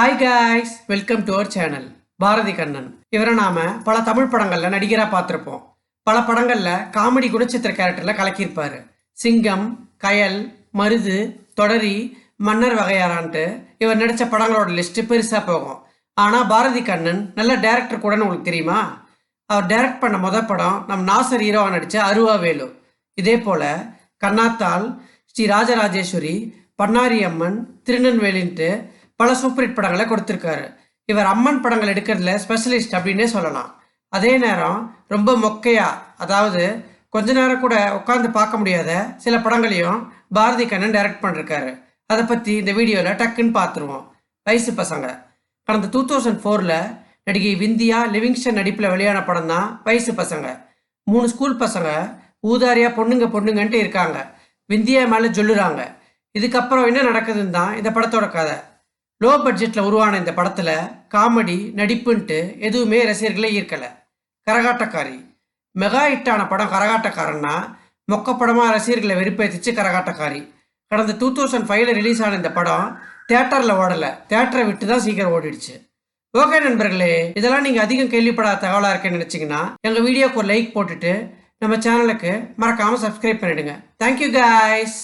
Hi guys welcome to our channel Bharathi Kannan. இவரை நாம பல தமிழ் படங்கள்ல நடிகரா பார்த்துருப்போம். பல படங்கள்ல காமெடி குணச்சித்திர கேரக்டர்ல கலக்கியிருப்பாரு. சிங்கம் கயல் மருது தொடரி மன்னர் வகையாரான்ட்டு இவர் நடித்த படங்களோட லிஸ்ட் பெருசா போகும். ஆனா பாரதி கண்ணன் நல்ல டேரக்டர் கூடன்னு உங்களுக்கு தெரியுமா? அவர் டைரக்ட் பண்ண முத படம் நம் நாசர் ஹீரோவா நடிச்ச அருவா வேலு. இதே போல கண்ணாத்தால் ஸ்ரீ ராஜராஜேஸ்வரி பன்னாரி அம்மன் திருநெல்வேலின்ட்டு பல சூப்பர் ஹிட் படங்களை கொடுத்துருக்காரு. இவர் அம்மன் படங்கள் எடுக்கிறதுல ஸ்பெஷலிஸ்ட் அப்படின்னே சொல்லலாம். அதே நேரம் ரொம்ப மொக்கையா அதாவது கொஞ்ச நேரம் கூட உட்காந்து பார்க்க முடியாத சில படங்களையும் பாரதி கண்ணன் டைரக்ட் பண்ணிருக்காரு. அதை பற்றி இந்த வீடியோவில் டக்குன்னு பார்த்துருவோம். வயசு பசங்க. கடந்த டூ தௌசண்ட் ஃபோரில் நடிகை விந்தியா லிவிங்ஸ்டன் நடிப்பில் வெளியான படம் தான் வயசு பசங்க. மூணு ஸ்கூல் பசங்க ஊதாரியாக பொண்ணுங்க பொண்ணுங்கன்ட்டு இருக்காங்க. விந்தியா மேலே சொல்லுறாங்க இதுக்கப்புறம் என்ன நடக்குதுன்னு தான் இந்த படத்தோட கதை. லோ பட்ஜெட்டில் உருவான இந்த படத்தில் காமெடி நடிப்புன்ட்டு எதுவுமே ரசிகர்களை ஈர்க்கலை. கரகாட்டக்காரி. மெகா ஹிட்டான படம் கரகாட்டக்காரன்னா மொக்க படமாக ரசிகர்களை வெறுப்பேற்றிச்சு கரகாட்டக்காரி. கடந்த டூ தௌசண்ட் ஃபைவ்ல ரிலீஸ் ஆன இந்த படம் தேட்டரில் ஓடலை. தேட்டரை விட்டு தான் சீக்கிரம் ஓடிடுச்சு. ஓகே நண்பர்களே இதெல்லாம் நீங்கள் அதிகம் கேள்விப்படாத தகவலாக இருக்கேன்னு நினச்சிங்கன்னா எங்கள் வீடியோக்கு ஒரு லைக் போட்டுட்டு நம்ம சேனலுக்கு மறக்காமல் சப்ஸ்கிரைப் பண்ணிவிடுங்க தேங்க்யூ கைஸ்